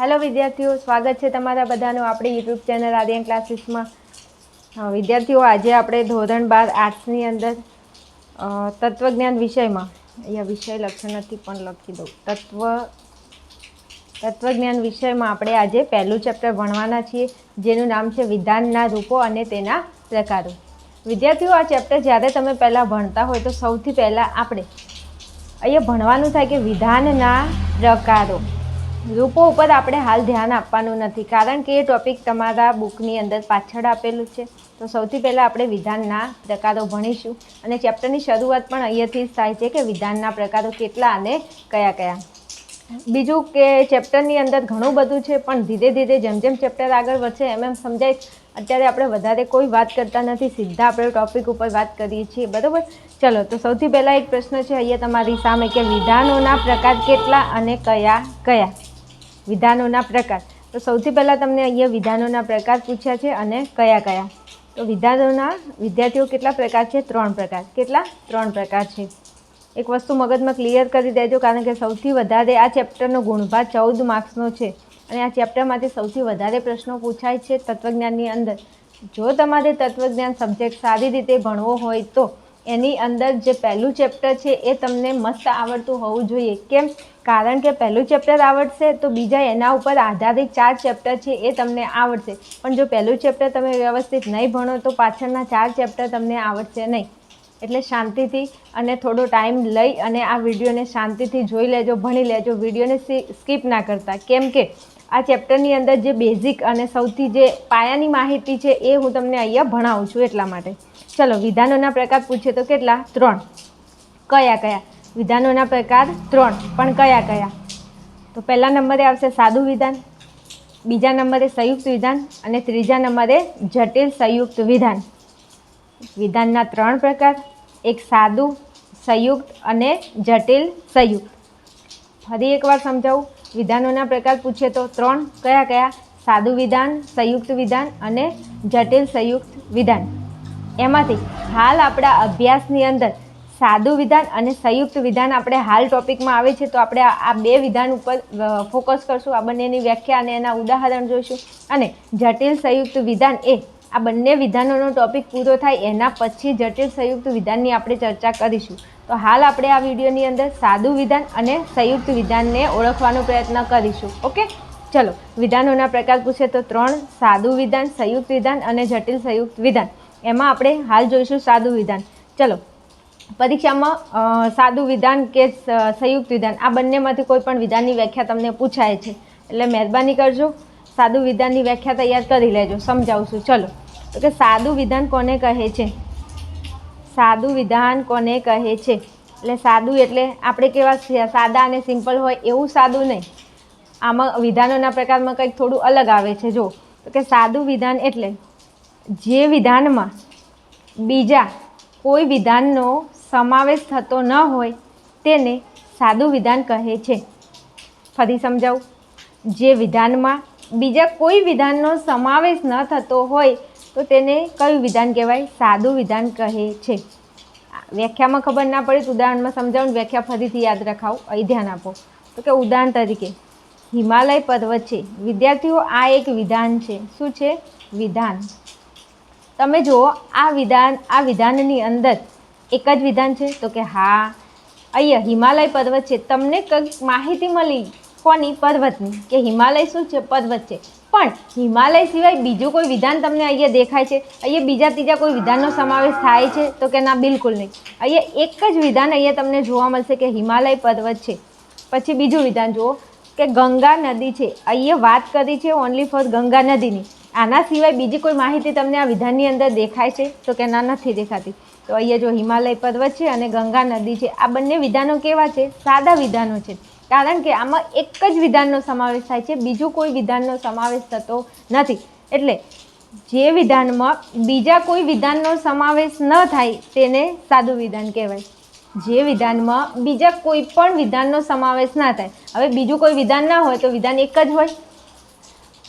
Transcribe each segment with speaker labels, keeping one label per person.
Speaker 1: Hello વિદ્યાર્થીઓ. સ્વાગત છે તમારા બધાનું આપણી યુટ્યુબ ચેનલ આર્યન ક્લાસીસમાં વિદ્યાર્થીઓ, આજે આપણે ધોરણ બાર આર્ટ્સની અંદર તત્વજ્ઞાન વિષયમાં, અહીંયા વિષય લખ્યો નથી, પણ લખી દઉં. તત્વ, તત્વજ્ઞાન વિષયમાં આપણે આજે પહેલું ચેપ્ટર ભણવાના છીએ, જેનું નામ છે વિધાનના રૂપો અને તેના પ્રકારો. વિદ્યાર્થીઓ, આ ચેપ્ટર જ્યારે તમે પહેલાં ભણતા હોય તો સૌથી પહેલાં આપણે અહીંયા ભણવાનું થાય કે વિધાનના પ્રકારો. રૂપો ઉપર આપણે હાલ ધ્યાન આપવાનું નથી. કારણ કે એ ટોપિક તમારા બુકની અંદર પાછળ આપેલું છે. તો સૌથી પહેલાં આપણે વિધાનના પ્રકારો ભણીશું. અને ચેપ્ટરની શરૂઆત પણ અહીંયાથી જ થાય છે કે વિધાનના પ્રકારો કેટલા અને કયા કયા. બીજું કે ચેપ્ટરની અંદર ઘણું બધું છે, પણ ધીરે ધીરે જેમ જેમ ચેપ્ટર આગળ વધશે એમ એમ સમજાય અત્યારે આપણે વધારે કોઈ વાત કરતા નથી, સીધા આપણે ટોપિક ઉપર વાત કરીએ છીએ. બરાબર? ચલો, તો સૌથી પહેલાં એક પ્રશ્ન છે, અહીંયા તમારી સામે કે વિધાનોના પ્રકાર કેટલા અને કયા કયા? વિધાનોના પ્રકાર. તો સૌથી પહેલાં તમને અહીંયા વિધાનોના પ્રકાર પૂછ્યા છે અને કયા કયા? તો વિધાનોના વિદ્યાર્થીઓ કેટલા પ્રકાર છે? ત્રણ પ્રકાર. કેટલા? ત્રણ પ્રકાર છે. એક વસ્તુ મગજમાં ક્લિયર કરી દેજો, કારણ કે સૌથી વધારે આ ચેપ્ટરનો ગુણભાર ચૌદ માર્ક્સનો છે. અને આ ચેપ્ટરમાંથી સૌથી વધારે પ્રશ્નો પૂછાય છે તત્વજ્ઞાનની અંદર. જો તમારે તત્વજ્ઞાન સબ્જેક્ટ સારી રીતે ભણવો હોય તો એની અંદર જે પહેલું ચેપ્ટર છે એ તમને મસ્ત આવડતું હોવું જોઈએ. કેમ? કારણ કે પહેલું ચેપ્ટર આવડશે તો બીજા એના ઉપર આધારિત ચાર ચેપ્ટર છે એ તમને આવડશે. પણ જો પહેલું ચેપ્ટર તમે વ્યવસ્થિત નહીં ભણો તો પાછળના ચાર ચેપ્ટર તમને આવડશે નહીં. એટલે શાંતિથી અને થોડો ટાઈમ લઈ અને આ વિડીયોને શાંતિથી જોઈ લેજો, ભણી લેજો. વિડીયોને સ્કીપ ના કરતા. કેમ કે આ ચેપ્ટરની અંદર જે બેઝિક અને સૌથી જે પાયાની માહિતી છે એ હું તમને અહીંયા ભણાવું છું એટલા માટે. ચલો, વિધાનોના પ્રકાર પૂછે તો કેટલા? ત્રણ. કયા કયા? વિધાનોના પ્રકાર ત્રણ, પણ કયા કયા? તો પહેલા નંબરે આવશે સાદું વિધાન, બીજા નંબરે સંયુક્ત વિધાન, અને ત્રીજા નંબરે જટિલ સંયુક્ત વિધાન. વિધાનના ત્રણ પ્રકાર, એક સાદું, સંયુક્ત અને જટિલ સંયુક્ત. ફરી એકવાર સમજાવું, વિધાનોના પ્રકાર પૂછે તો ત્રણ, કયા કયા? સાદું વિધાન, સંયુક્ત વિધાન અને જટિલ સંયુક્ત વિધાન. એમાંથી હાલ આપણા અભ્યાસની અંદર સાદું વિધાન અને સંયુક્ત વિધાન આપણે હાલ ટોપિકમાં આવે છે, તો આપણે આ બે વિધાન ઉપર ફોકસ કરશું. આ બંનેની વ્યાખ્યા અને એના ઉદાહરણ જોઈશું. અને જટિલ સંયુક્ત વિધાન એ આ બંને વિધાનોનો ટોપિક પૂરો થાય એના પછી જટિલ સંયુક્ત વિધાનની આપણે ચર્ચા કરીશું. તો હાલ આપણે આ વિડીયોની અંદર સાદું વિધાન અને સંયુક્ત વિધાનને ઓળખવાનો પ્રયત્ન કરીશું. ઓકે? ચલો, વિધાનોના પ્રકાર પૂછે તો ત્રણ, સાદું વિધાન, સંયુક્ત વિધાન અને જટિલ સંયુક્ત વિધાન. એમાં આપણે હાલ જોઈશું સાદું વિધાન. ચલો, પરીક્ષામાં સાદું વિધાન કે સંયુક્ત વિધાન, આ બંનેમાંથી કોઈ પણ વિધાનની વ્યાખ્યા તમને પૂછાય છે. એટલે મહેરબાની કરજો. સાદું વિધાનની વ્યાખ્યા તૈયાર કરી લેજો, સમજાવશું. ચલો, તો કે સાદું વિધાન કોને કહે છે? સાદું વિધાન કોને કહે છે? એટલે સાદું એટલે આપણે કેવા સાદા અને સિમ્પલ હોય એવું સાદું નહીં. આમાં વિધાનોના પ્રકારમાં કંઈક થોડું અલગ આવે છે. જો તો કે સાદું વિધાન એટલે જે વિધાનમાં બીજા કોઈ વિધાનનો સમાવેશ થતો ન હોય તેને સાદું વિધાન કહે છે. ફરી સમજાવું. જે વિધાનમાં બીજા કોઈ વિધાનનો સમાવેશ ન થતો હોય તો તેને કયું વિધાન કહેવાય? સાદું વિધાન કહે છે. વ્યાખ્યામાં ખબર ના પડે તો ઉદાહરણમાં સમજાવું વ્યાખ્યા ફરીથી યાદ રખાવું. અહીં ધ્યાન આપો. તો કે ઉદાહરણ તરીકે, હિમાલય પર્વત છે. વિદ્યાર્થીઓ, આ એક વિધાન છે. શું છે? વિધાન. તમે જુઓ, આ વિધાન, આ વિધાનની અંદર એક જ વિધાન છે, તો કે હા, અહીંયા હિમાલય પર્વત છે. તમને કંઈક માહિતી મળી કોની? પર્વતની. કે હિમાલય શું છે? પર્વત છે. પણ હિમાલય સિવાય બીજું કોઈ વિધાન તમને અહીંયા દેખાય છે? અહીંયા બીજા ત્રીજા કોઈ વિધાનનો સમાવેશ થાય છે? તો કે ના, બિલકુલ નહીં. અહીંયા એક જ વિધાન અહીંયા તમને જોવા મળશે કે હિમાલય પર્વત છે. પછી બીજું વિધાન જુઓ, કે ગંગા નદી છે. અહીંયા વાત કરી છે ઓનલી ફોર ગંગા નદીની. આના સિવાય બીજી કોઈ માહિતી તમને આ વિધાનની અંદર દેખાય છે? તો કે ના, નથી દેખાતી. તો અહીંયા જો હિમાલય પર્વત છે અને ગંગા નદી છે, આ બંને વિધાનો કેવા છે? સાદા વિધાનો છે. કારણ કે આમાં એક જ વિધાનનો સમાવેશ થાય છે, બીજું કોઈ વિધાનનો સમાવેશ થતો નથી. એટલે જે વિધાનમાં બીજા કોઈ વિધાનનો સમાવેશ ન થાય, તેને સાદું વિધાન કહેવાય. જે વિધાનમાં બીજા કોઈ પણ વિધાનનો સમાવેશ ના થાય. હવે બીજું કોઈ વિધાન ના હોય તો વિધાન એક જ હોય.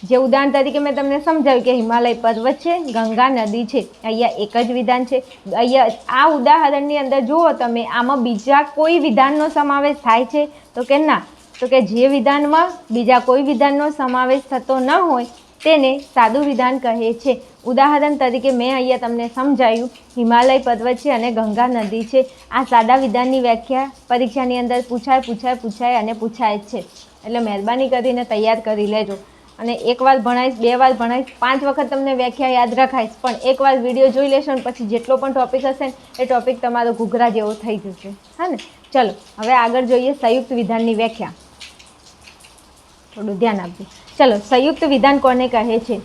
Speaker 1: જે ઉદાહરણ તરીકે મેં તમને સમજાવ્યું કે હિમાલય પર્વત છે, ગંગા નદી છે, અહીંયા એક જ વિધાન છે. અહીંયા આ ઉદાહરણની અંદર જુઓ તમે, આમાં બીજા કોઈ વિધાનનો સમાવેશ થાય છે? તો કે ના. તો કે જે વિધાનમાં બીજા કોઈ વિધાનનો સમાવેશ થતો ન હોય, તેને સાદું વિધાન કહે છે. ઉદાહરણ તરીકે મેં અહીંયા તમને સમજાયું, હિમાલય પર્વત છે અને ગંગા નદી છે. આ સાદા વિધાનની વ્યાખ્યા પરીક્ષાની અંદર પૂછાય પૂછાય પૂછાય અને પૂછાય જ છે. એટલે મહેરબાની કરીને તૈયાર કરી લેજો. અને એકવાર ભણાવીશ બે વાર ભણાવીશ પાંચ વખત તમને વ્યાખ્યા યાદ રખાઈશ, પણ એકવાર વીડિયો જોઈ લેશો ને પછી જેટલો પણ ટોપિક હશે ને એ ટોપિક તમારો ઘૂઘરા જેવો થઈ જશે. હા ને? ચલો, હવે આગળ જોઈએ સંયુક્ત વિધાનની વ્યાખ્યા. થોડું ધ્યાન આપજો. ચલો, સંયુક્ત વિધાન કોને કહે છે?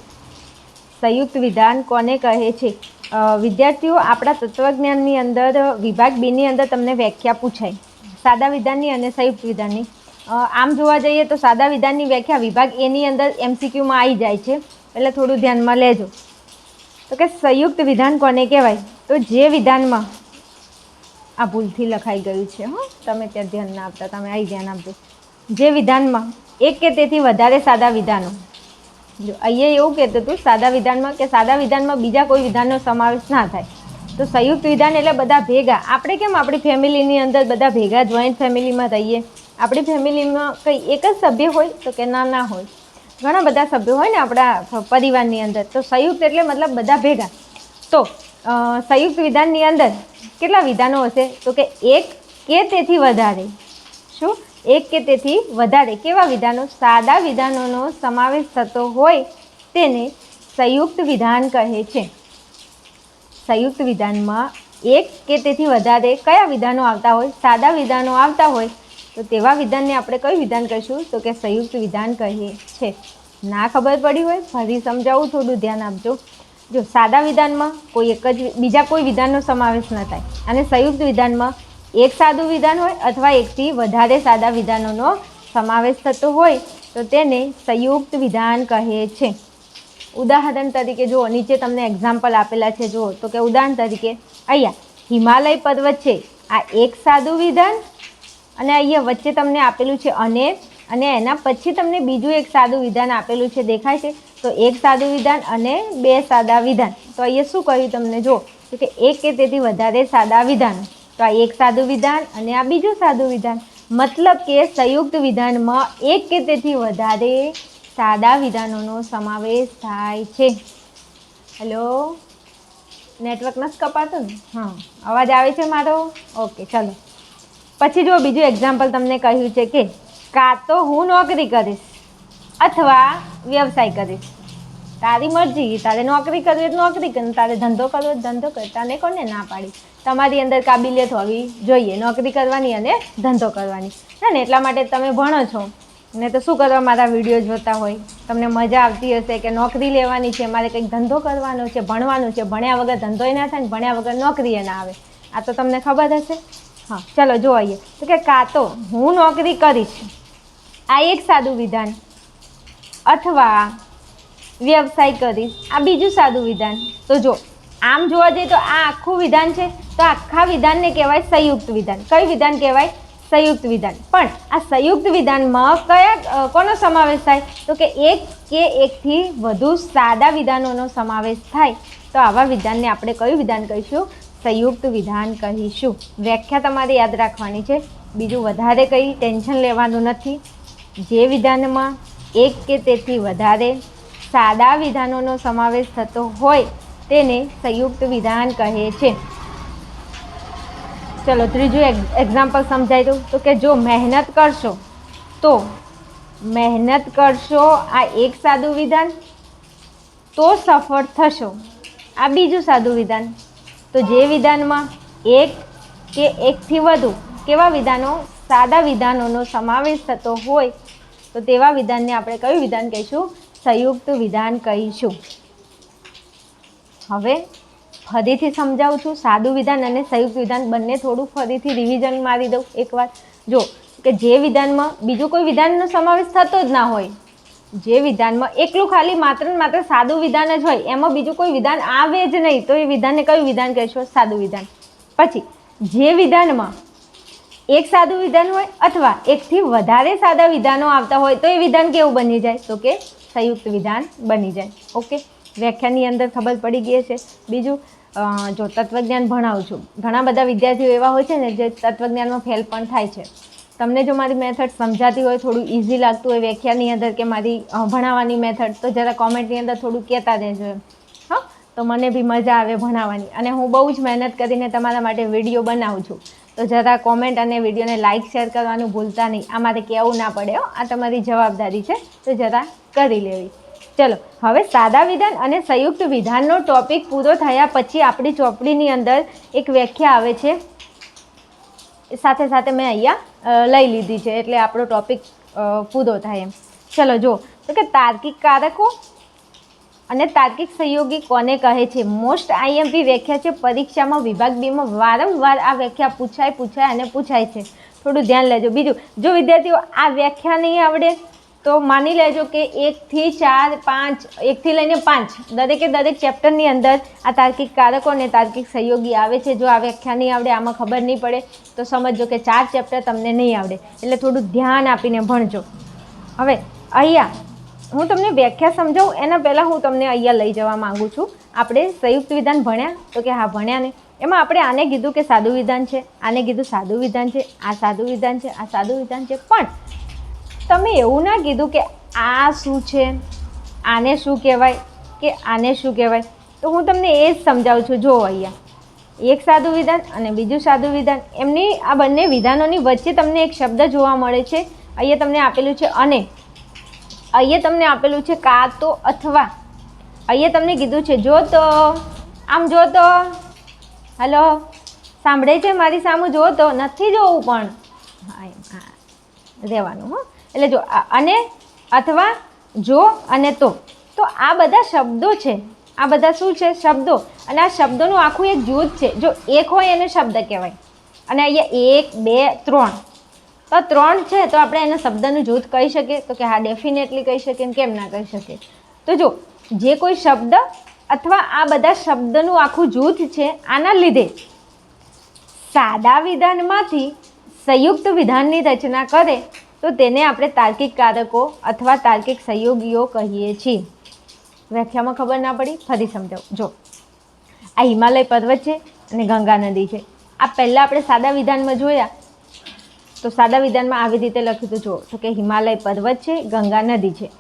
Speaker 1: સંયુક્ત વિધાન કોને કહે છે? વિદ્યાર્થીઓ, આપણા તત્વજ્ઞાનની અંદર, વિભાગ બીની અંદર તમને વ્યાખ્યા પૂછાય. સાદા વિધાનની અને સંયુક્ત વિધાનની. આમ જોવા જઈએ તો સાદા વિધાનની વ્યાખ્યા વિભાગ એની અંદર એમસીક્યુમાં આવી જાય છે. એટલે થોડું ધ્યાનમાં લેજો. તો કે સંયુક્ત વિધાન કોને કહેવાય? તો જે વિધાનમાં આ ભૂલથી લખાઈ ગયું છે, હો. તમે ત્યાં ધ્યાન ના આપતા, તમે અહીં ધ્યાન આપજો. જે વિધાનમાં એક કે તેથી વધારે સાદા વિધાનો. જો અહીંયા એવું કહેતું હતું સાદા વિધાનમાં કે સાદા વિધાનમાં બીજા કોઈ વિધાનનો સમાવેશ ના થાય. તો સંયુક્ત વિધાન એટલે બધા ભેગા. આપણે કેમ આપણી ફેમિલીની અંદર બધા ભેગા જોઈન્ટ ફેમિલીમાં રહીએ? આપણી ફેમિલીમાં કંઈ એક જ સભ્ય હોય તો કે ના ના હોય. ઘણા બધા સભ્યો હોય ને આપણા પરિવારની અંદર. તો સંયુક્ત એટલે મતલબ બધા ભેગા. તો સંયુક્ત વિધાનની અંદર કેટલા વિધાનો હશે? તો કે એક કે તેથી વધારે. શું? એક કે તેથી વધારે. કેવા વિધાનો? સાદા વિધાનોનો સમાવેશ થતો હોય તેને સંયુક્ત વિધાન કહે છે. સંયુક્ત વિધાનમાં એક કે તેથી વધારે કયા વિધાનો આવતા હોય? સાદા વિધાનો આવતા હોય તો તેવા વિધાનને આપણે કયું વિધાન કહીશું? તો કે સંયુક્ત વિધાન કહીએ. છે. ના ખબર પડી હોય, ફરી સમજાવું, થોડું ધ્યાન આપજો. જો સાદા વિધાનમાં કોઈ એક જ બીજા કોઈ વિધાનનો સમાવેશ ન થાય અને સંયુક્ત વિધાનમાં એક સાદું વિધાન હોય અથવા એકથી વધારે સાદા વિધાનોનો સમાવેશ થતો હોય, તો તેને સંયુક્ત વિધાન કહે છે. ઉદાહરણ તરીકે જુઓ, નીચે તમને એક્ઝામ્પલ આપેલા છે, જુઓ. તો કે ઉદાહરણ તરીકે, અહીંયા હિમાલય પર્વત છે. આ એક સાદું વિધાન અને અહીંયા વચ્ચે તમને આપેલું છે અને અને એના પછી તમને બીજું એક સાદું વિધાન આપેલું છે, દેખાય છે? તો એક સાદું વિધાન અને બે સાદા વિધાન. તો અહીંયા શું કહ્યું તમને? જો કે એક કે તેથી વધારે સાદા વિધાન. તો આ એક સાદું વિધાન અને આ બીજું સાદું વિધાન. મતલબ કે સંયુક્ત વિધાનમાં એક કે તેથી વધારે સાદા વિધાનોનો સમાવેશ થાય છે. હેલો નેટવર્ક નથી કપાતું ને? હા. અવાજ આવે છે મારો? ઓકે ચાલો. પછી જો બીજું એક્ઝામ્પલ તમને કહ્યું છે કે કાં તો હું નોકરી કરીશ અથવા વ્યવસાય કરીશ. તારી મરજી, તારે નોકરી કરવી તો નોકરી કર, તારે ધંધો કરવો ધંધો કર, તને કોને ના પાડી? તમારી અંદર કાબિલિયત હોવી જોઈએ, નોકરી કરવાની અને ધંધો કરવાની. ને એટલા માટે તમે ભણો છો. ને તો શું કરવા મારા વીડિયો જોતા હોય? તમને મજા આવતી હશે કે નોકરી લેવાની છે, મારે કંઈક ધંધો કરવાનો છે, ભણવાનું છે, ભણ્યા વગર ધંધોય ના થાય ને ભણ્યા વગર નોકરીએ ના આવે. આ તો તમને ખબર હશે. હા, ચાલો જો આવીએ તો કે કાં તો હું નોકરી કરીશ આ એક સાદું વિધાન. અથવા વ્યવસાય કરીશ. આ બીજું સાદું વિધાન. તો જો, આમ જોવા જઈએ તો આ આખું વિધાન છે, તો આખા વિધાનને કહેવાય સંયુક્ત વિધાન. કયું વિધાન કહેવાય? સંયુક્ત વિધાન. પણ આ સંયુક્ત વિધાનમાં કયા કોનો સમાવેશ થાય? તો કે એક કે એકથી વધુ સાદા વિધાનોનો સમાવેશ થાય. તો આવા વિધાનને આપણે કયું વિધાન કહીશું? સંયુક્ત વિધાન કહીશું. વ્યાખ્યા તમારે યાદ રાખવાની છે. બીજું વધારે કંઈ ટેન્શન લેવાનું નથી. જે વિધાનમાં એક કે તેથી વધારે સાદા વિધાનોનો સમાવેશ થતો હોય તેને સંયુક્ત વિધાન કહે છે. ચલો, ત્રીજું એક્ઝામ્પલ સમજાઈ દઉં. તો કે જો મહેનત કરશો, તો મહેનત કરશો આ એક સાદું વિધાન, તો સફળ થશો. આ બીજું સાદું વિધાન. તો જે વિધાનમાં એક કે એકથી વધુ કેવા વિધાનો, સાદા વિધાનોનો સમાવેશ થતો હોય, તો તેવા વિધાનને આપણે કયું વિધાન કહીશું? સંયુક્ત વિધાન કહીશું. હવે ફરીથી સમજાવું છું. સાદું વિધાન અને સંયુક્ત વિધાન બંને થોડું ફરીથી રિવિઝન મારી દઉં એકવાર. જો કે જે વિધાનમાં બીજું કોઈ વિધાનનો સમાવેશ થતો જ ના હોય જે વિધાનમાં એકલું ખાલી માત્ર ને માત્ર સાદું વિધાન જ હોય, એમાં બીજું કોઈ વિધાન આવે જ નહીં. તો એ વિધાનને કયું વિધાન કહેશો? સાદું વિધાન. પછી, જે વિધાનમાં એક સાદું વિધાન હોય અથવા એકથી વધારે સાદા વિધાનો આવતા હોય, તો એ વિધાન કેવું બની જાય? તો કે સંયુક્ત વિધાન બની જાય. ઓકે? વ્યાખ્યાની અંદર ખબર પડી ગઈ છે બીજું જો તત્વજ્ઞાન ભણાવું છું. ઘણા બધા વિદ્યાર્થીઓ એવા હોય છે ને જે તત્વજ્ઞાનમાં ફેલ પણ થાય છે. તમને જો મારી મેથડ સમજાતી હોય, થોડું ઇઝી લાગતું હોય વ્યાખ્યાની અંદર કે મારી ભણાવવાની મેથડ તો જરા કોમેન્ટની અંદર થોડું કહેતા એમ. હા? તો મને બી મજા આવે ભણાવવાની. અને હું બહુ જ મહેનત કરીને તમારા માટે વીડિયો બનાવું છું. તો જરા કોમેન્ટ અને વિડીયોને લાઇક શેર કરવાનું ભૂલતા નહીં. આ મારે કહેવું ના પડે, હો. આ તમારી જવાબદારી છે. તો જરા કરી લેવી. ચલો, હવે સાદા વિધાન અને સંયુક્ત વિધાનનો ટોપિક પૂરો થયા પછી આપણી ચોપડીની અંદર એક વ્યાખ્યા આવે છે. સાથે સાથે મેં અહીંયા લઈ લીધી છે. એટલે આપણો ટોપિક પૂરો થાય એમ. ચલો, જો. તો કે તાર્કિક કારકો અને તાર્કિક સહયોગી કોને કહે છે? મોસ્ટ આઈએમપી વ્યાખ્યા છે, પરીક્ષામાં વિભાગ બીમાં વારંવાર આ વ્યાખ્યા પૂછાય પૂછાય અને પૂછાય છે. થોડું ધ્યાન લેજો. બીજું, જો વિદ્યાર્થીઓ આ વ્યાખ્યા નહીં આવડે તો માની લેજો કે એકથી ચાર, પાંચ, એકથી લઈને પાંચ, દરેકે દરેક ચેપ્ટરની અંદર આ તાર્કિક કારકો અને તાર્કિક સહયોગી આવે છે. જો આ વ્યાખ્યા નહીં આવડે, આમાં ખબર નહીં પડે, તો સમજજો કે ચાર ચેપ્ટર તમને નહીં આવડે. એટલે થોડું ધ્યાન આપીને ભણજો. હવે, અહીંયા, હું તમને વ્યાખ્યા સમજાવું, એના પહેલાં હું તમને અહીંયા લઈ જવા માગું છું. આપણે સંયુક્ત વિધાન ભણ્યા, તો કે હા, ભણ્યા ને એમાં આપણે આને કીધું કે સાદું વિધાન છે, આને કીધું સાદું વિધાન છે, આ સાદું વિધાન છે, આ સાદું વિધાન છે. પણ તમે એવું ના કીધું કે આ શું છે? આને શું કહેવાય કે આને શું કહેવાય? તો હું તમને એ જ સમજાવું છું. જો અહીંયા એક સાદું વિધાન અને બીજું સાદું વિધાન, એમની આ બંને વિધાનોની વચ્ચે તમને એક શબ્દ જોવા મળે છે. અહીંયા તમને આપેલું છે અને. અહીંયા તમને આપેલું છે કા તો અથવા. અહીંયા તમને કીધું છે જો તો. આમ જો તો. હલો? સાંભળે છે મારી સામું? જો તો. નથી જોવું પણ. હા, એમ, હા. રહેવાનું, હો. એટલે જો અને અથવા જો અને તો. તો આ બધા શબ્દો છે. આ બધા શું છે? શબ્દો. અને આ શબ્દોનું આખું એક જૂથ છે. જો એક હોય એને શબ્દ કહેવાય. અને અહીંયા એક, બે, ત્રણ. તો ત્રણ છે તો આપણે એને શબ્દનું જૂથ કહી શકીએ. તો કે હા ડેફિનેટલી કહી શકીએ કેમ ના કહી શકીએ. તો જો જે કોઈ શબ્દ અથવા આ બધા શબ્દનું આખું જૂથ છે, આના લીધે સાદા વિધાનમાંથી સંયુક્ત વિધાનની રચના કરે તો તેને આપણે તાર્કિક કારકો અથવા તાર્કિક સંયોગીઓ કહીએ છીએ. વ્યાખ્યામાં ખબર ના પડી? ફરી સમજાવું. જો, આ હિમાલય પર્વત છે અને ગંગા નદી છે. આ પહેલાં આપણે સાદા વિધાનમાં જોયા. તો સાદા વિધાનમાં આવી રીતે લખ્યું હતું જો તો કે હિમાલય પર્વત છે, ગંગા નદી છે.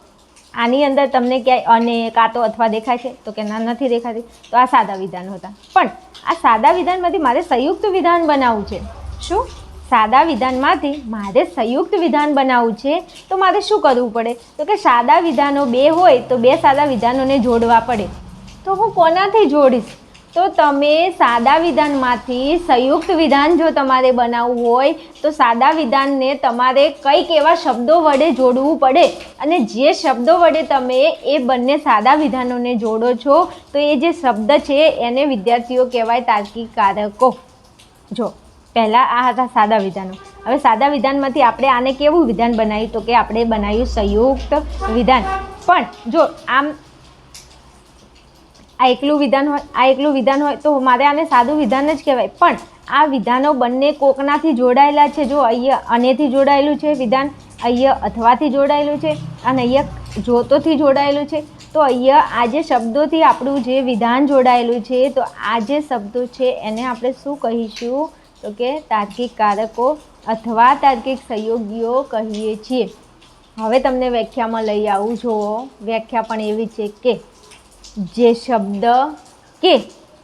Speaker 1: આની અંદર તમને ક્યાંય અને, કાંતો અથવા દેખાય છે તો કે ના, નથી દેખાતી. તો આ સાદા વિધાન હતા. પણ આ સાદા વિધાનમાંથી મારે સંયુક્ત વિધાન બનાવવું છે. શું? સાદા વિધાનમાંથી મારે સંયુક્ત વિધાન બનાવવું છે, તો મારે શું કરવું પડે? તો કે સાદા વિધાનો બે હોય, તો બે સાદા વિધાનોને જોડવા પડે. તો હું કોનાથી જોડીશ? તો તમે સાદા વિધાનમાંથી સંયુક્ત વિધાન જો તમારે બનાવવું હોય, તો સાદા વિધાનને તમારે કંઈક એવા શબ્દો વડે જોડવું પડે. અને જે શબ્દો વડે તમે એ બંને સાદા વિધાનોને જોડો છો, તો એ જે શબ્દ છે, એને વિદ્યાર્થીઓ કહેવાય તાર્કિક કારકો. જો પહેલાં આ હતા સાદા વિધાનો. હવે સાદા વિધાનમાંથી આપણે આને કેવું વિધાન બનાવ્યું? તો કે આપણે બનાવ્યું સંયુક્ત વિધાન. પણ જો આમ આ એકલું વિધાન હોય, આ એકલું વિધાન હોય, તો મારે આને સાદું વિધાન જ કહેવાય. પણ આ વિધાનો બંને કોકનાથી જોડાયેલા છે. જો અહીંયા અનેથી જોડાયેલું છે વિધાન અહીંયા અથવાથી જોડાયેલું છે અને અહીંયા જોતોથી જોડાયેલું છે, તો અહીંયા આ જે શબ્દોથી આપણું જે વિધાન જોડાયેલું છે, તો આ જે શબ્દો છે એને આપણે શું કહીશું? તો કે તાર્કિક કારકો અથવા તાર્કિક સહયોગીઓ કહીએ છીએ. હવે તમને વ્યાખ્યામાં લઈ આવું. જુઓ, વ્યાખ્યા પણ એવી છે કે જે શબ્દ કે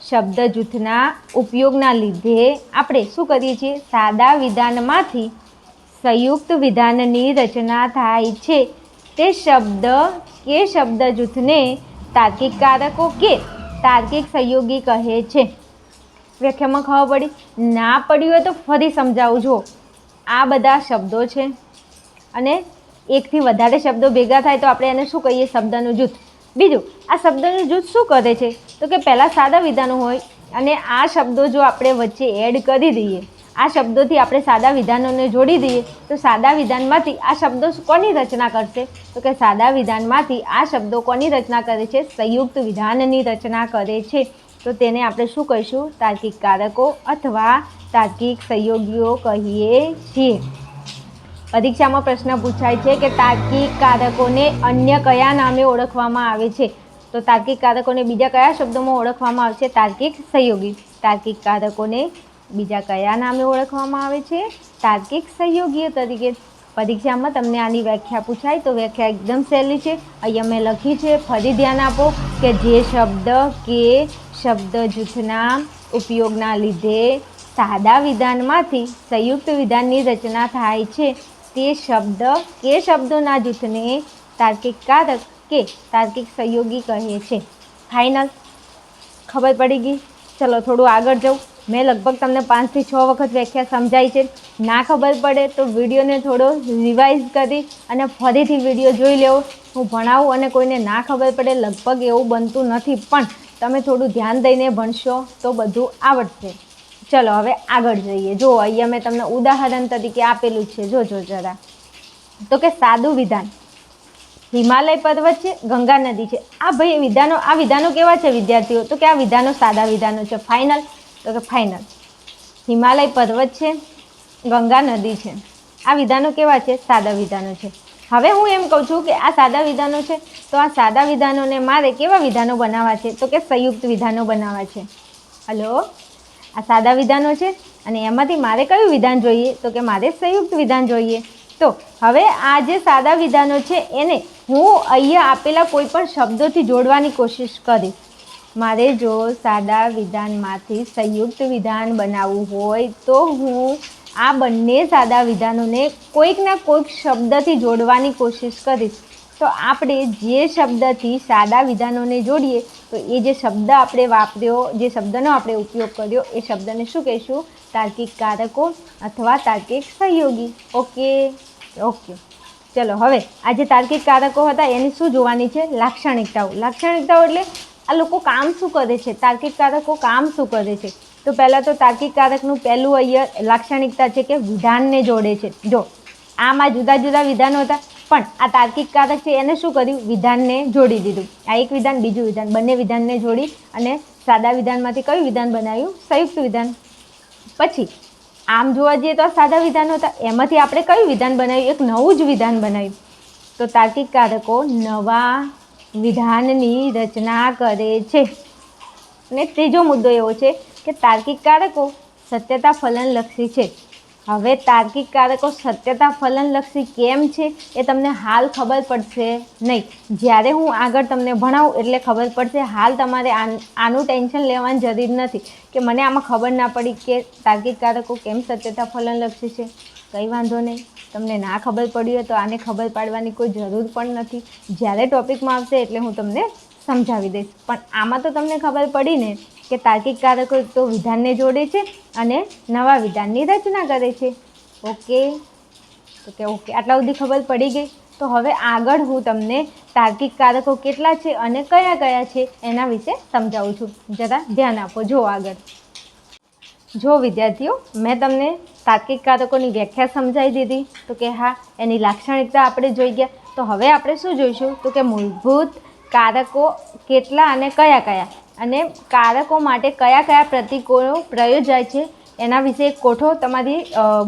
Speaker 1: શબ્દ જૂથના ઉપયોગના લીધે આપણે શું કરીએ છીએ? સાદા વિધાનમાંથી સંયુક્ત વિધાનની રચના થાય છે. તે શબ્દ કે શબ્દ જૂથને તાર્કિક કારકો કે તાર્કિક સંયોગી કહે છે. વ્યાખ્યામાં ખબર પડી. ના પડી હોય તો ફરી સમજાવું. જો, આ બધા શબ્દો છે અને એકથી વધારે શબ્દો ભેગા થાય તો આપણે એને શું કહીએ? શબ્દનું જૂથ. બીજું, આ શબ્દનું જૂથ શું કરે છે? તો કે પહેલાં સાદા વિધાનો હોય અને આ શબ્દો જો આપણે વચ્ચે એડ કરી દઈએ, આ શબ્દોથી આપણે સાદા વિધાનોને જોડી દઈએ, તો સાદા વિધાનમાંથી આ શબ્દો કોની રચના કરશે? તો કે સાદા વિધાનમાંથી આ શબ્દો કોની રચના કરે છે? સંયુક્ત વિધાનની રચના કરે છે. તો તેને આપણે શું કહીશું? તાર્કિક કારકો અથવા તાર્કિક સહયોગીઓ કહીએ છીએ. પરીક્ષામાં પ્રશ્ન પૂછાય છે કે તાર્કિક કારકોને અન્ય કયા નામે ઓળખવામાં આવે છે? તો તાર્કિક કારકોને બીજા કયા શબ્દોમાં ઓળખવામાં આવે છે તાર્કિક સહયોગી. તાર્કિક કારકોને બીજા કયા નામે ઓળખવામાં આવે છે? તાર્કિક સહયોગીઓ તરીકે પરીક્ષામાં તમને આની વ્યાખ્યા પૂછાય. તો વ્યાખ્યા એકદમ સહેલી છે. અહીંયા મેં લખી છે, ફરી ધ્યાન આપો કે જે શબ્દ કે શબ્દ જૂથના ઉપયોગના લીધે સાદા વિધાનમાંથી સંયુક્ત વિધાનની રચના થાય છે. તે શબ્દ કે શબ્દોના જૂથને તાર્કિક કારક કે તાર્કિક સહયોગી કહે છે. ફાઇનલ ખબર પડી ગઈ? ચલો, થોડું આગળ જાઉં. મેં લગભગ તમને પાંચથી છ વખત વ્યાખ્યા સમજાઈ છે. ના ખબર પડે તો વિડીયોને થોડો રિવાઇઝ કરી અને ફરીથી વીડિયો જોઈ લેવો. હું ભણાવું અને કોઈને ના ખબર પડે લગભગ એવું બનતું નથી. પણ તમે થોડું ધ્યાન દઈને ભણશો તો બધું આવડશે. ચલો, હવે આગળ જઈએ. જો અહીંયા મેં તમને ઉદાહરણ તરીકે આપેલું છે. જોજો જરા. તો કે સાદું વિધાન. હિમાલય પર્વત છે, ગંગા નદી છે. આ ભાઈ વિધાનો, આ વિધાનો કેવા છે વિદ્યાર્થીઓ? તો કે આ વિધાનો સાદા વિધાનો છે. ફાઇનલ તો કે ફાઇનલ હિમાલય પર્વત છે, ગંગા નદી છે. આ વિધાનો કેવા છે? સાદા વિધાનો છે. હવે હું એમ કહું છું કે આ સાદા વિધાનો છે, તો આ સાદા વિધાનોને મારે કેવા વિધાનો બનાવવા છે? તો કે સંયુક્ત વિધાનો બનાવવા છે. હલો? આ સાદા વિધાનો છે અને એમાંથી મારે કયું વિધાન જોઈએ? તો કે મારે સંયુક્ત વિધાન જોઈએ. તો હવે આ જે સાદા વિધાનો છે, એને હું અહીંયા આપેલા કોઈ પણ શબ્દોથી જોડવાની કોશિશ કરીશ. મારે જો સાદા વિધાનમાંથી સંયુક્ત વિધાન બનાવવું હોય, તો હું આ બંને સાદા વિધાનોને કોઈકના કોઈક શબ્દથી જોડવાની કોશિશ કરીશ. તો આપણે જે શબ્દથી સાદા વિધાનોને જોડીએ, તો એ જે શબ્દ આપણે વાપર્યો, જે શબ્દનો આપણે ઉપયોગ કર્યો, એ શબ્દને શું કહીશું? તાર્કિક કારકો અથવા તાર્કિક સહયોગી. ઓકે? ઓકે. ચલો, હવે આ જે તાર્કિક કારકો હતા, એની શું જોવાની છે? લાક્ષણિકતાઓ. લાક્ષણિકતાઓ એટલે આ લોકો કામ શું કરે છે? તાર્કિક કારકો કામ શું કરે છે? તો પહેલાં તો તાર્કિક કારકનું પહેલું અહીંયા લાક્ષણિકતા છે કે વિધાનને જોડે છે. જો, આમાં જુદા જુદા વિધાનો હતા, પણ આ તાર્કિક કારક છે એને શું કર્યું? વિધાનને જોડી દીધું. આ એક વિધાન, બીજું વિધાન, બંને વિધાનને જોડી અને સાદા વિધાનમાંથી કયું વિધાન બનાવ્યું સંયુક્ત વિધાન. પછી, આમ જોવા જઈએ તો આ સાદા વિધાનો હતા. એમાંથી આપણે કયું વિધાન બનાવ્યું? એક નવું જ વિધાન બનાવ્યું. તો તાર્કિક કારકો નવા વિધાનની રચના કરે છે. અને ત્રીજો મુદ્દો એવો છે કે તાર્કિક કારકો સત્યતા ફલનલક્ષી છે. હવે તાર્કિક કારકો સત્યતા ફલનલક્ષી કેમ છે એ તમને હાલ ખબર પડશે નહીં. જ્યારે હું આગળ તમને ભણાવું એટલે ખબર પડશે હાલ તમારે આન ટેન્શન લેવાની જરૂર નથી. કે મને આમાં ખબર ના પડી કે તાર્કિક કારકો કેમ સત્યતા ફલનલક્ષી છે. કંઈ વાંધો નહીં. તમને ના ખબર પડી હોય તો આને ખબર પાડવાની કોઈ જરૂર પણ નથી. જ્યારે ટોપિકમાં આવશે એટલે હું તમને સમજાવી દઈશ. પણ આમાં તો તમને ખબર પડી ને કે તાર્કિક કારકો તો વિધાનને જોડે છે અને નવા વિધાનની રચના કરે છે. ઓકે? તો કે ઓકે, આટલા સુધી ખબર પડી ગઈ. તો હવે આગળ હું તમને તાર્કિક કારકો કેટલા છે અને કયા કયા છે એના વિશે સમજાવું છું. જરા ધ્યાન આપો, જો આગળ. જો વિદ્યાર્થીઓ, મેં તમને તાર્કિક કારકોની વ્યાખ્યા સમજાવી દીધી. તો કે હા, એની લાક્ષણિકતા આપણે જોઈ ગયા. તો હવે આપણે શું જોઈશું? તો કે મૂળભૂત કારકો કેટલા અને કયા કયા? અને કારકો માટે કયા કયા પ્રતીકો પ્રયોજાય છે, એના વિશે એક કોઠો તમારી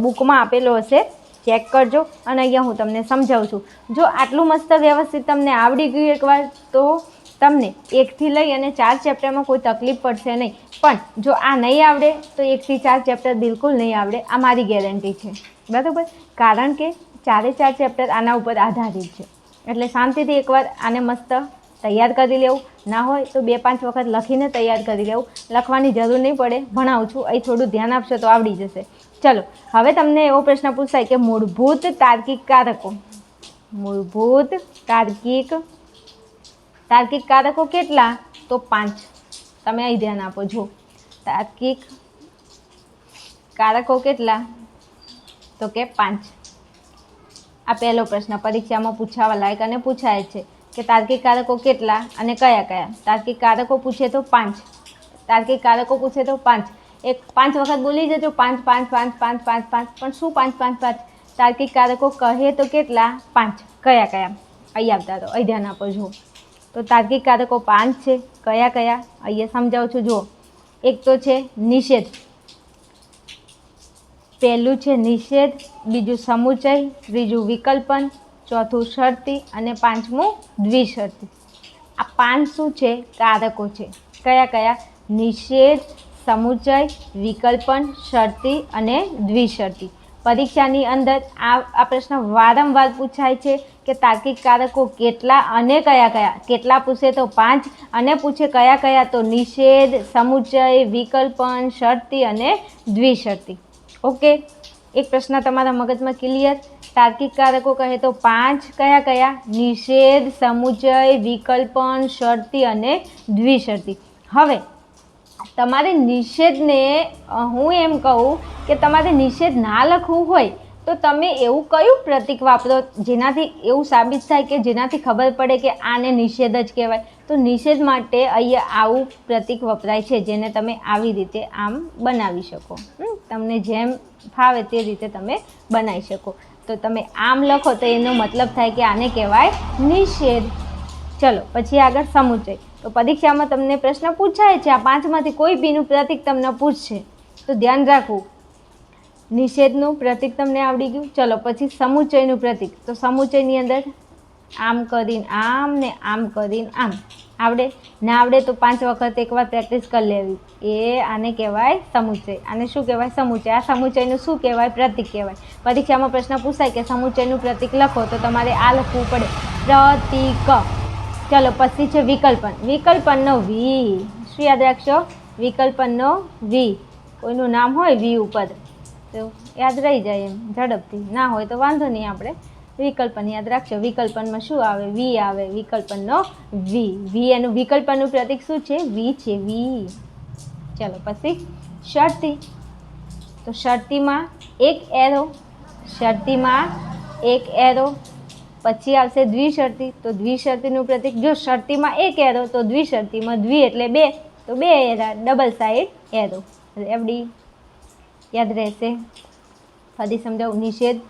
Speaker 1: બુકમાં આપેલો હશે. ચેક કરજો અને અહીંયા હું તમને સમજાવું છું. જો આટલું મસ્ત વ્યવસ્થિત તમને આવડી ગયું એકવાર તો તમને એકથી લઈ અને ચાર ચેપ્ટરમાં કોઈ તકલીફ પડશે નહીં. પણ જો આ નહીં આવડે, તો એકથી ચાર ચેપ્ટર બિલકુલ નહીં આવડે. આ મારી ગેરંટી છે. બરાબર? કારણ કે ચારે ચાર ચેપ્ટર આના ઉપર આધારિત છે. એટલે શાંતિથી એકવાર આને મસ્ત તૈયાર કરી લેવું. ના હોય તો બે પાંચ વખત લખીને તૈયાર કરી લેવું. લખવાની જરૂર નહીં પડે. ભણાવું છું. અહીં થોડું ધ્યાન આપશો તો આવડી જશે. ચલો, હવે તમને એવો પ્રશ્ન પૂછાય કે મૂળભૂત તાર્કિક કારકો મૂળભૂત તાર્કિક તાર્કિક કારકો કેટલા? તો પાંચ. તમે અહીં ધ્યાન આપો. જો તાર્કિક કારકો કેટલા? તો કે પાંચ. આ પહેલો પ્રશ્ન પરીક્ષામાં પૂછાવા લાયક અને પૂછાય છે. કે તાર્કિક કારકો કેટલા અને કયા કયા? તાર્કિક કારકો પૂછે તો પાંચ. તાર્કિક કારકો પૂછે તો પાંચ. એક પાંચ વખત બોલી જજો, પાંચ પાંચ પાંચ પાંચ પાંચ પાંચ. પણ શું પાંચ પાંચ પાંચ? તાર્કિક કારકો કહે તો કેટલા? પાંચ. કયા કયા? અહીં આવતા તો અહીં ધ્યાન આપો, જુઓ. તો તાર્કિક કારકો પાંચ છે. કયા કયા? અહીંયા સમજાવું છું, જુઓ. એક તો છે નિષેધ. પહેલું છે નિષેધ, બીજું સમુચય, ત્રીજું વિકલ્પન ચોથું શરતી અને પાંચમું દ્વિશરતી. આ પાંચ શું છે? કારકો છે. કયા કયા? નિષેધ, સમુચય, વિકલ્પન, શરતી અને દ્વિશરતી. પરીક્ષાની અંદર આ આ પ્રશ્ન વારંવાર પૂછાય છે કે તાર્કિક કારકો કેટલા અને કયા કયા? કેટલા પૂછે તો પાંચ અને પૂછે કયા કયા? તો નિષેધ, સમુચય, વિકલ્પન, શરતી અને દ્વિશરતી. ઓકે? એક પ્રશ્ન તમારા મગજમાં ક્લિયર તાર્કિક કારકો કહે તો પાંચ કયા કયા? નિષેધ સમુચય વિકલ્પન, શરતી અને દ્વિશરતી. હવે, તમારે નિષેધને હું એમ કહું કે તમારે નિષેધ ના લખવું હોય તો તમે એવું કયું પ્રતીક વાપરો જેનાથી એવું સાબિત થાય કે જેનાથી ખબર પડે કે આને નિષેધ જ કહેવાય? તો નિષેધ માટે અહીંયા આવું પ્રતીક વપરાય છે જેને તમે આવી રીતે આમ બનાવી શકો. તમને જેમ ફાવે તે રીતે તમે બનાવી શકો. તો તમે આમ લખો તો એનો મતલબ થાય કે આને કહેવાય નિષેધ. ચલો, પછી આગળ સમુચય તો પરીક્ષામાં તમને પ્રશ્ન પૂછાય છે. આ પાંચમાંથી કોઈ બીનું પ્રતીક તમને પૂછશે. તો ધ્યાન રાખવું. નિષેધનું પ્રતિક તમને આવડી ગયું? ચલો, પછી સમુચયનું પ્રતિક. તો સમુચયની અંદર આમ કરીને આમ ને આમ કરીને આમ. આવડે? ના આવડે તો પાંચ વખત એકવાર પ્રેક્ટિસ કરી લેવી. એ આને કહેવાય સમુચય. આને શું કહેવાય? સમુચય. આ સમુચયનું શું કહેવાય? પ્રતિક કહેવાય. પરીક્ષામાં પ્રશ્ન પૂછાય કે સમુચયનું પ્રતીક લખો તો તમારે આ લખવું પડે. પ્રતિક. ચલો, પછી છે વિકલ્પન. વિકલ્પનનો વી શું યાદ રાખશો? વિકલ્પનનો વી કોઈનું નામ હોય વી ઉપર. તો યાદ રહી જાય એમ, ઝડપથી. ના હોય તો વાંધો નહીં આપણે. વિકલ્પન યાદ રાખશો વિકલ્પનમાં શું આવે? વી આવે. વિકલ્પનનો વી. વી એનું વિકલ્પનનું પ્રતીક શું છે? વી છે. વી. ચલો, પછી શરતી. તો શરતીમાં એક એરો, શરતીમાં એક એરો, પછી આવશે દ્વિશરતી. તો દ્વિશરતીનું પ્રતીક, જો શરતીમાં એક એરો, તો દ્વિશરતીમાં દ્વિ એટલે બે. તો બે એરા, ડબલ સાઈડ એરો. એવડી યાદ રહેશે. ફરી સમજાવું, નિષેધ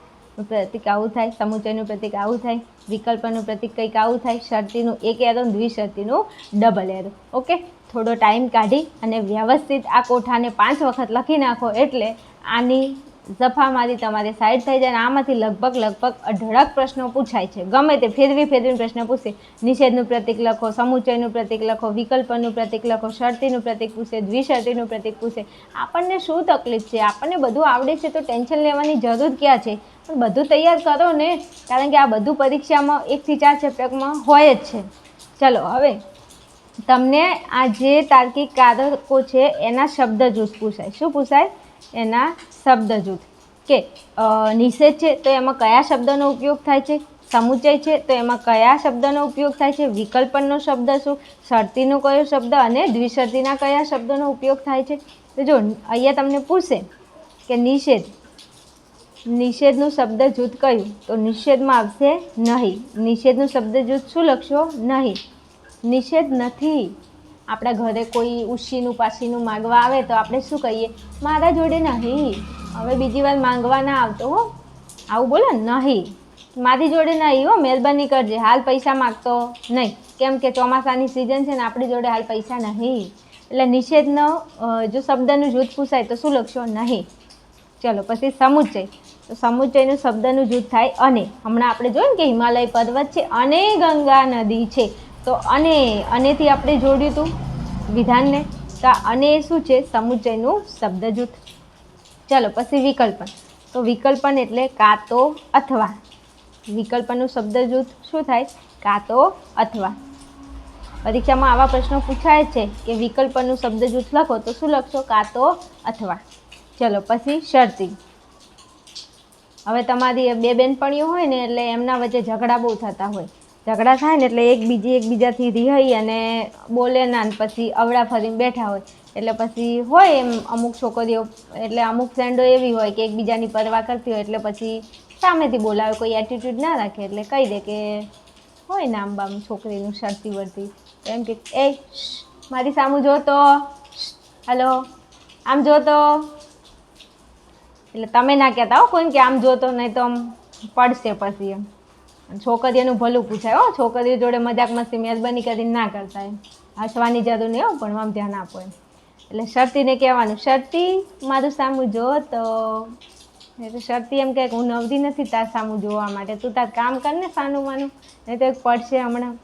Speaker 1: પ્રતિક આવું થાય, સમુચયનું પ્રતિક આવું થાય, વિકલ્પનું પ્રતિક કંઈક આવું થાય, શરતીનું એક એરો, દ્વિશરતીનું ડબલ એરો. ઓકે થોડો ટાઈમ કાઢી અને વ્યવસ્થિત આ કોઠાને પાંચ વખત લખી નાખો એટલે આની જફામારી તમારે સાઈડ થઈ જાય અને આમાંથી લગભગ લગભગ અઢળક પ્રશ્નો પૂછાય છે. ગમે તે ફેરવી ફેરવીને પ્રશ્ન પૂછે. નિષેધનું પ્રતિક લખો સમુચયનું પ્રતિક લખો, વિકલ્પનું પ્રતિક લખો, શરતીનું પ્રતિક પૂછે, દ્વિશરતીનું પ્રતિક પૂછે. આપણને શું તકલીફ છે? આપણને બધું આવડે છે તો ટેન્શન લેવાની જરૂર ક્યાં છે? પણ બધું તૈયાર કરો ને, કારણ કે આ બધું પરીક્ષામાં એકથી ચાર ચેપ્ટરમાં હોય જ છે. ચલો, હવે તમને આ જે તાર્કિક કારકો છે એના શબ્દ જૂથ પૂછાય. શું પૂછાય? એના શબ્દ જૂથ કે નિષેધ છે તો એમાં કયા શબ્દનો ઉપયોગ થાય છે? સમુચય છે તો એમાં કયા શબ્દનો ઉપયોગ થાય છે? વિકલ્પનનો શબ્દ શું? શરતીનો કયો શબ્દ અને દ્વિશરતીના કયા શબ્દનો ઉપયોગ થાય છે? તો જો, અહીંયા તમને પૂછે કે નિષેધ. નિષેધનું શબ્દ જૂથ કયું? તો નિષેધમાં આવશે નહીં. નિષેધનું શબ્દ જૂથ શું લખશો? નહીં. નિષેધ નથી. આપણા ઘરે કોઈ ઉશીનું પાછીનું માંગવા આવે તો આપણે શું કહીએ? મારા જોડે નહીં. હવે બીજી વાર માંગવા ના આવતો હો. આવું બોલો નહીં. મારી જોડે નહીં હો, મહેરબાની કરજે. હાલ પૈસા માગતો નહીં. કેમ કે ચોમાસાની સિઝન છે ને, આપણી જોડે હાલ પૈસા નહીં. એટલે નિષેધનો જો શબ્દનું જૂથ પૂછાય તો શું લખશો? નહીં. ચલો, પછી સમુચ્ચય. તો સમુચયનું શબ્દનું જૂથ થાય અને હમણાં આપણે જોયું કે હિમાલય પર્વત છે અને ગંગા નદી છે. તો અને અનેથી આપણે જોડ્યું હતું વિધાનને. તો અને શું છે? સમુચયનું શબ્દ જૂથ ચાલો, પછી વિકલ્પન. તો વિકલ્પન એટલે કાં તો અથવા. વિકલ્પનનું શબ્દ જૂથ શું થાય? કાં તો અથવા. પરીક્ષામાં આવા પ્રશ્નો પૂછાય છે કે વિકલ્પનું શબ્દ જૂથ લખો તો શું લખશો? કાં તો અથવા. ચલો, પછી શરતી. હવે તમારી બે બેનપણીઓ હોય ને એટલે એમના વચ્ચે ઝઘડા બહુ થતા હોય. ઝઘડા થાય ને એટલે એકબીજી એકબીજાથી રિહાઈ અને બોલે ના ને પછી અવળા ફરીને બેઠા હોય. એટલે પછી હોય એમ અમુક છોકરીઓ, એટલે અમુક ફ્રેન્ડો એવી હોય કે એકબીજાની પરવા કરતી હોય એટલે પછી સામેથી બોલાવે, કોઈ એટીટ્યૂડ ના રાખે એટલે કહી દે કે હોય ને આમ બામ છોકરીનું શરતી વર્તી. એમ કે, એ મારી સામું જોતો હલો, આમ જોતો એટલે તમે ના કહેતા હો કોઈને કે આમ જોતો નહીં તો આમ પડશે પછી એમ. છોકરીઓનું ભલું પૂછાય, હો. છોકરીઓ જોડે મજાક મસ્તી મહેરબાની કરીને ના કરતા એમ. હસવાની જરૂર નહીં, હો પણ આમ ધ્યાન આપો એમ. એટલે શરતીને કહેવાનું. શરતી, મારું સામું જો તો. એટલે શરતી એમ કહે કે હું નવરી નથી તાર સામું જોવા માટે. તું તાર કામ કર ને સાનું માનું. નહીં તો એક પડશે હમણાં.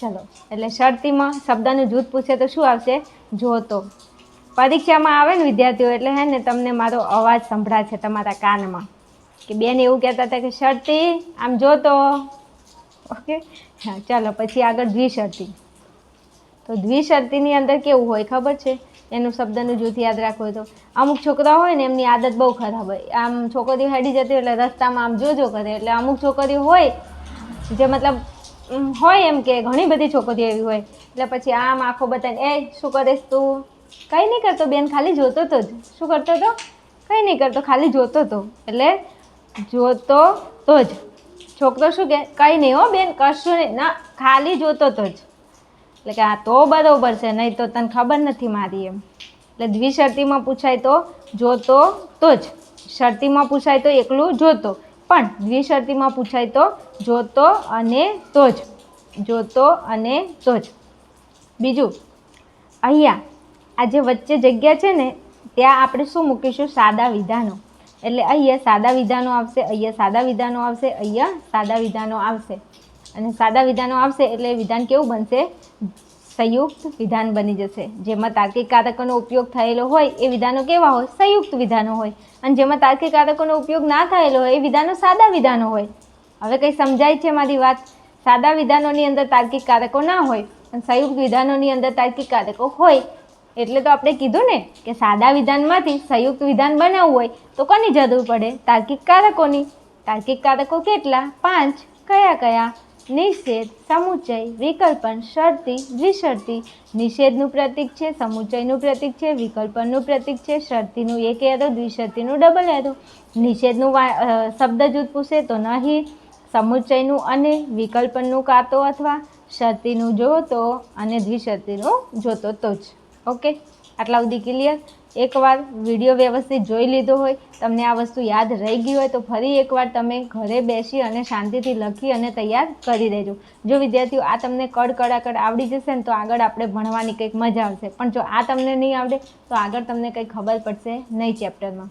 Speaker 1: ચલો. એટલે શરતીમાં શબ્દનું જૂથ પૂછે તો શું આવશે? જોતો પરીક્ષામાં આવે ને વિદ્યાર્થીઓ, એટલે હે ને તમને મારો અવાજ સંભળાય છે તમારા કાનમાં. કે બેન એવું કહેતા હતા કે, શરતી, આમ જોતો ઓકે? હા, ચાલો, પછી આગળ દ્વિશરતી. તો દ્વિશરતીની અંદર કેવું હોય ખબર છે? એનું શબ્દનું જૂથ યાદ રાખવું તો. અમુક છોકરા હોય ને, એમની આદત બહુ ખરાબ હોય. આમ છોકરીઓ હેડી જતી હોય એટલે રસ્તામાં આમ જોજો કરે. એટલે અમુક છોકરીઓ હોય, જે મતલબ હોય એમ કે ઘણી બધી છોકરીઓ એવી હોય. એટલે પછી આમ આંખો બતાવીને એ, શું કરીશ તું? કંઈ નહીં કરતો, બેન ખાલી જોતો તો જ. શું કરતો હતો કંઈ નહીં કરતો, ખાલી જોતો તો. એટલે જોતો તો જ. છોકરો શું કે, કંઈ નહીં હો બેન કશું નહીં. ના, ખાલી જોતો તો જ. એટલે કે, આ તો બરાબર છે, નહીં તો તને ખબર નથી મારી એમ. એટલે દ્વિશરતીમાં પૂછાય તો જોતો તો જ. શરતીમાં પૂછાય તો એકલું જોતો. પણ દ્વિશરતીમાં પૂછાય તો જોતો અને તો જ. જોતો અને તો જ. બીજું, અહીંયા, આ જે વચ્ચે જગ્યા છે ને, ત્યાં આપણે શું મૂકીશું? સાદા વિધાનો. એટલે અહીંયા સાદા વિધાનો આવશે, અહીંયા સાદા વિધાનો આવશે, અહીંયા સાદા વિધાનો આવશે. અને સાદા વિધાનો આવશે એટલે વિધાન કેવું બનશે? સંયુક્ત વિધાન બની જશે. જેમાં તાર્કિક કારકોનો ઉપયોગ થયેલો હોય એ વિધાનો કેવા હોય? સંયુક્ત વિધાનો હોય. અને જેમાં તાર્કિક કારકોનો ઉપયોગ ના થયેલો હોય એ વિધાનો સાદા વિધાનો હોય. હવે કંઈ સમજાય છે મારી વાત? સાદા વિધાનોની અંદર તાર્કિક કારકો ના હોય અને સંયુક્ત વિધાનોની અંદર તાર્કિક કારકો હોય એટલે તો આપણે કીધું ને કે સાદા વિધાનમાંથી સંયુક્ત વિધાન બનાવવું હોય તો કોની જરૂર પડે? તાર્કિક કારકોની તાર્કિક કારકો કેટલા? પાંચ. કયા કયા? નિષેધ, સમુચય, વિકલ્પન, શરતી, દ્વિશરતી. નિષેધનું પ્રતીક છે, સમુચયનું પ્રતીક છે, વિકલ્પનનું પ્રતીક છે, શરતીનું એક એરો, દ્વિશરતીનું ડબલ એરો. નિષેધનું વા- શબ્દ જૂથ પૂછે તો નહીં. સમુચયનું અને વિકલ્પનનું કાતો અથવા? શરતીનું જોતો અને દ્વિશરતીનું જોતો તો જ. ઓકે? આટલા સુધી ક્લિયર એકવાર વીડિયો વ્યવસ્થિત જોઈ લીધો હોય, તમને આ વસ્તુ યાદ રહી ગઈ હોય, તો ફરી એકવાર તમે ઘરે બેસી અને શાંતિથી લખી અને તૈયાર કરી દેજો. જો વિદ્યાર્થીઓ આ તમને કડ કડાકડ આવડી જશે ને તો આગળ આપણે ભણવાની કંઈક મજા આવશે. પણ જો આ તમને નહીં આવડે, તો આગળ તમને કંઈ ખબર પડશે નહીં ચેપ્ટરમાં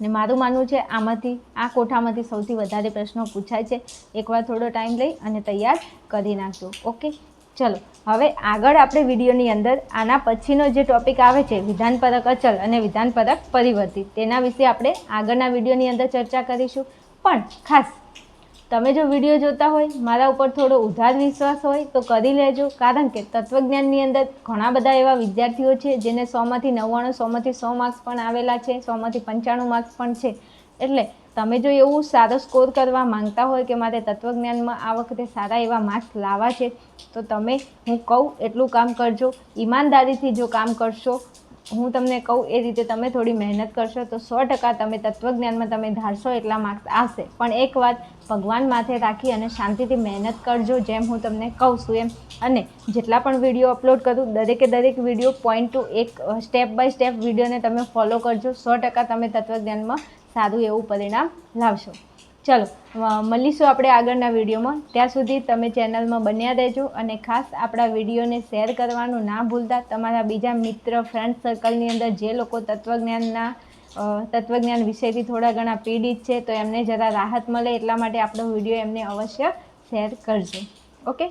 Speaker 1: ને મારું માનવું છે, આમાંથી, આ કોઠામાંથી સૌથી વધારે પ્રશ્નો પૂછાય છે. એકવાર થોડો ટાઈમ લઈ અને તૈયાર કરી નાખજો. ઓકે? ચલો, હવે આગળ આપણે વિડીયોની અંદર આના પછીનો જે ટોપિક આવે છે, વિધાનપરક અચલ અને વિધાનપરક પરિવર્તિત, તેના વિશે આપણે આગળના વિડીયોની અંદર ચર્ચા કરીશું. પણ ખાસ, તમે જો વીડિયો જોતા હોય, મારા ઉપર થોડો ઉધાર વિશ્વાસ હોય, તો કરી લેજો, કારણ કે તત્વજ્ઞાનની અંદર ઘણા બધા એવા વિદ્યાર્થીઓ છે, જેને સોમાંથી નવ્વાણું, સોમાંથી સો માર્ક્સ પણ આવેલા છે, સોમાંથી પંચાણું માર્ક્સ પણ છે. એટલે તમે જો એવું સારો સ્કોર કરવા માંગતા હોય કે મારે તત્વજ્ઞાનમાં આ વખતે સારા એવા માર્ક્સ લાવવા છે, તો તમે, હું કહું, એટલું કામ કરજો. ઈમાનદારીથી જો કામ કરશો હું તમને કહું, એ રીતે તમે થોડી મહેનત કરશો તો સો ટકા તમે તત્વજ્ઞાનમાં તમે ધારશો એટલા માર્ક્સ આવશે. પણ એક વાત ભગવાન માથે રાખી અને શાંતિથી મહેનત કરજો જેમ હું તમને કહું છું એમ. અને જેટલા પણ વીડિયો અપલોડ કરું, દરેકે દરેક વીડિયો પોઈન્ટ ટુ એક સ્ટેપ બાય સ્ટેપ વિડીયોને તમે ફોલો કરજો. સો ટકા તમે તત્વજ્ઞાનમાં સારું એવું પરિણામ લાવશો. ચલો મળીશું આપણે આગળના વિડીયોમાં. ત્યાં સુધી તમે ચેનલમાં બન્યા રહેજો અને ખાસ આપણા વિડીયોને શેર કરવાનું ના ભૂલતા. તમારા બીજા મિત્ર ફ્રેન્ડ સર્કલની અંદર જે લોકો તત્વજ્ઞાનના તત્વજ્ઞાન વિષયથી થોડા ઘણા પીડિત છે, તો એમને જરા રાહત મળે. એટલા માટે આપણો વીડિયો એમને અવશ્ય શેર કરજો. ઓકે?